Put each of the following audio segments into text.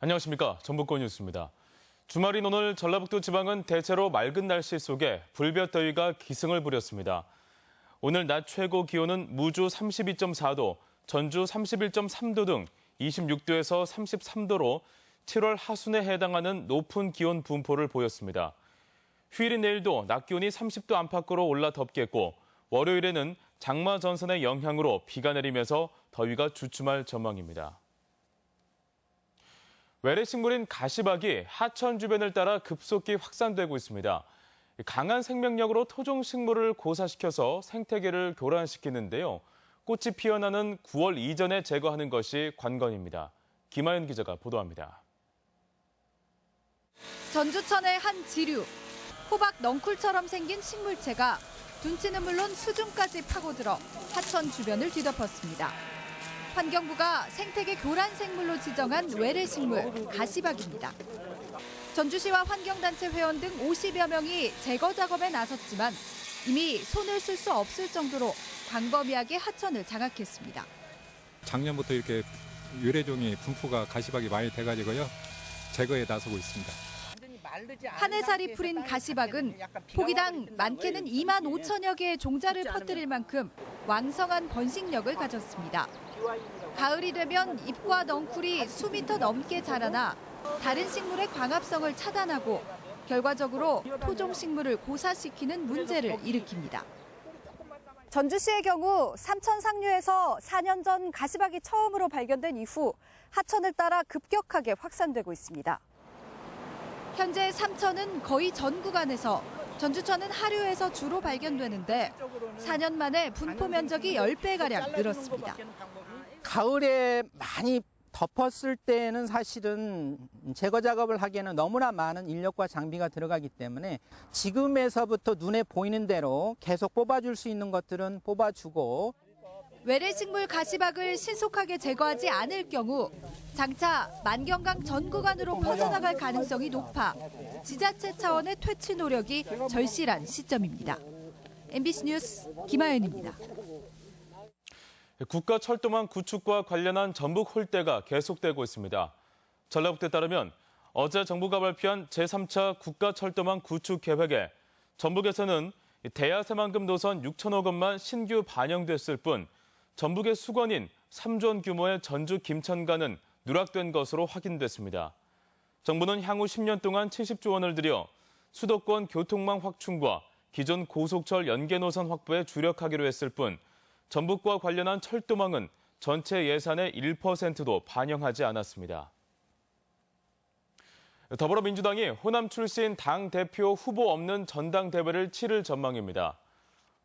안녕하십니까. 전북권 뉴스입니다. 주말인 오늘 전라북도 지방은 대체로 맑은 날씨 속에 불볕더위가 기승을 부렸습니다. 오늘 낮 최고 기온은 무주 32.4도, 전주 31.3도 등 26도에서 33도로 7월 하순에 해당하는 높은 기온 분포를 보였습니다. 휴일인 내일도 낮 기온이 30도 안팎으로 올라 덥겠고 월요일에는 장마 전선의 영향으로 비가 내리면서 더위가 주춤할 전망입니다. 외래식물인 가시박이 하천 주변을 따라 급속히 확산되고 있습니다. 강한 생명력으로 토종 식물을 고사시켜서 생태계를 교란시키는데요. 꽃이 피어나는 9월 이전에 제거하는 것이 관건입니다. 김하연 기자가 보도합니다. 전주천의 한 지류. 호박 넝쿨처럼 생긴 식물체가 둔치는 물론 수중까지 파고들어 하천 주변을 뒤덮었습니다. 환경부가 생태계 교란 생물로 지정한 외래 식물 가시박입니다. 전주시와 환경단체 회원 등 50여 명이 제거 작업에 나섰지만 이미 손을 쓸 수 없을 정도로 광범위하게 하천을 장악했습니다. 작년부터 이렇게 유래종이 분포가 가시박이 많이 돼가지고요 제거에 나서고 있습니다. 한 해살이 풀인 가시박은 포기당 많게는 2만 5천여 개의 종자를 퍼뜨릴 만큼 왕성한 번식력을 가졌습니다. 가을이 되면 잎과 넝쿨이 수미터 넘게 자라나 다른 식물의 광합성을 차단하고 결과적으로 토종 식물을 고사시키는 문제를 일으킵니다. 전주시의 경우 삼천 상류에서 4년 전 가시박이 처음으로 발견된 이후 하천을 따라 급격하게 확산되고 있습니다. 현재 삼천은 거의 전 구간에서 전주천은 하류에서 주로 발견되는데 4년 만에 분포 면적이 10배가량 늘었습니다. 가을에 많이 덮었을 때는 사실은 제거 작업을 하기에는 너무나 많은 인력과 장비가 들어가기 때문에 지금에서부터 눈에 보이는 대로 계속 뽑아줄 수 있는 것들은 뽑아주고 외래식물 가시박을 신속하게 제거하지 않을 경우 장차 만경강 전 구간으로 퍼져나갈 가능성이 높아 지자체 차원의 퇴치 노력이 절실한 시점입니다. MBC 뉴스 김하연입니다. 국가 철도망 구축과 관련한 전북 홀대가 계속되고 있습니다. 전라북도에 따르면 어제 정부가 발표한 제3차 국가 철도망 구축 계획에 전북에서는 대야 새만금 노선 6천억 원만 신규 반영됐을 뿐 전북의 수건인 3조 원 규모의 전주 김천간은 누락된 것으로 확인됐습니다. 정부는 향후 10년 동안 70조 원을 들여 수도권 교통망 확충과 기존 고속철 연계 노선 확보에 주력하기로 했을 뿐 전북과 관련한 철도망은 전체 예산의 1%도 반영하지 않았습니다. 더불어민주당이 호남 출신 당 대표 후보 없는 전당대회를 치를 전망입니다.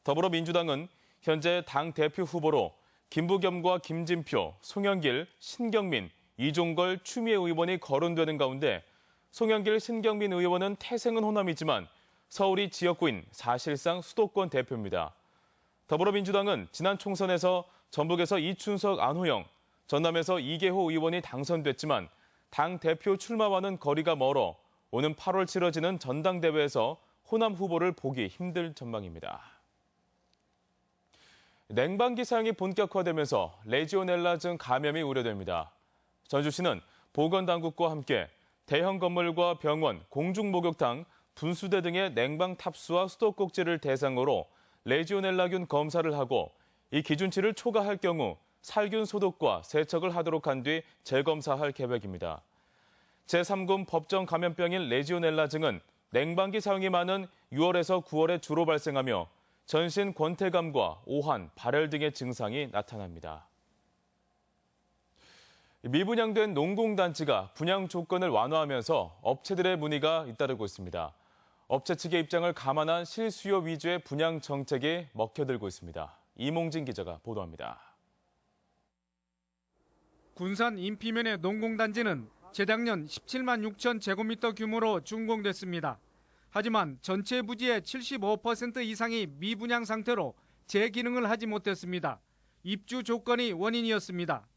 더불어민주당은 현재 당 대표 후보로 김부겸과 김진표, 송영길, 신경민, 이종걸, 추미애 의원이 거론되는 가운데 송영길, 신경민 의원은 태생은 호남이지만 서울이 지역구인 사실상 수도권 대표입니다. 더불어민주당은 지난 총선에서 전북에서 이춘석, 안호영, 전남에서 이계호 의원이 당선됐지만 당 대표 출마와는 거리가 멀어 오는 8월 치러지는 전당대회에서 호남 후보를 보기 힘들 전망입니다. 냉방기 사용이 본격화되면서 레지오넬라증 감염이 우려됩니다. 전주시는 보건당국과 함께 대형 건물과 병원, 공중목욕탕, 분수대 등의 냉방 탑수와 수도꼭지를 대상으로 레지오넬라균 검사를 하고 이 기준치를 초과할 경우 살균 소독과 세척을 하도록 한 뒤 재검사할 계획입니다. 제3군 법정 감염병인 레지오넬라증은 냉방기 사용이 많은 6월에서 9월에 주로 발생하며 전신 권태감과 오한, 발열 등의 증상이 나타납니다. 미분양된 농공단지가 분양 조건을 완화하면서 업체들의 문의가 잇따르고 있습니다. 업체 측의 입장을 감안한 실수요 위주의 분양 정책이 먹혀들고 있습니다. 이몽진 기자가 보도합니다. 군산 인피면의 농공단지는 재작년 17만 6천 제곱미터 규모로 준공됐습니다. 하지만 전체 부지의 75% 이상이 미분양 상태로 재기능을 하지 못했습니다. 입주 조건이 원인이었습니다.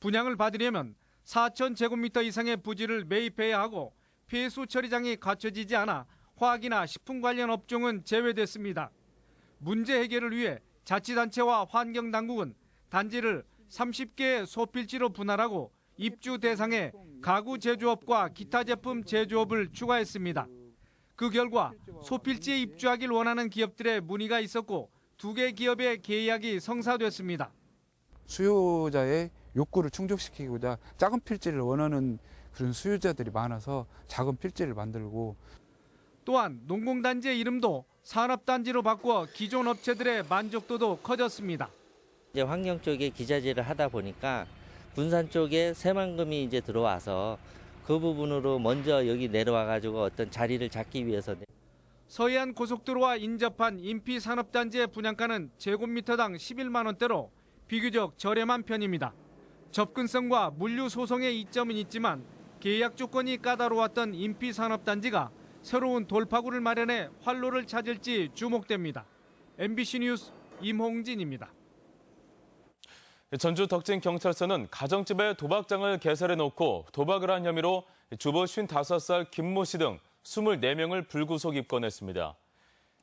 분양을 받으려면 4천 제곱미터 이상의 부지를 매입해야 하고 폐수 처리장이 갖춰지지 않아 화학이나 식품 관련 업종은 제외됐습니다. 문제 해결을 위해 자치단체와 환경당국은 단지를 30개의 소필지로 분할하고 입주 대상에 가구 제조업과 기타 제품 제조업을 추가했습니다. 그 결과 소필지에 입주하길 원하는 기업들의 문의가 있었고 두 개 기업의 계약이 성사됐습니다. 수요자의 욕구를 충족시키고자 작은 필지를 원하는 그런 수요자들이 많아서 작은 필지를 만들고 또한 농공단지의 이름도 산업단지로 바꾸어 기존 업체들의 만족도도 커졌습니다. 이제 환경 쪽에 기자재를 하다 보니까 군산 쪽에 새만금이 이제 들어와서 그 부분으로 먼저 여기 내려와 가지고 어떤 자리를 잡기 위해서 서해안 고속도로와 인접한 인피 산업단지의 분양가는 제곱미터당 11만 원대로 비교적 저렴한 편입니다. 접근성과 물류 소송의 이점은 있지만 계약 조건이 까다로웠던 인피 산업단지가 새로운 돌파구를 마련해 활로를 찾을지 주목됩니다. MBC 뉴스 임홍진입니다. 전주 덕진경찰서는 가정집에 도박장을 개설해 놓고 도박을 한 혐의로 주부 55살 김모 씨 등 24명을 불구속 입건했습니다.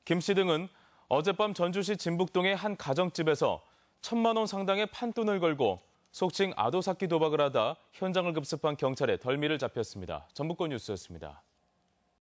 김 씨 등은 어젯밤 전주시 진북동의 한 가정집에서 천만 원 상당의 판돈을 걸고 속칭 아도삭기 도박을 하다 현장을 급습한 경찰에 덜미를 잡혔습니다. 전북권 뉴스였습니다.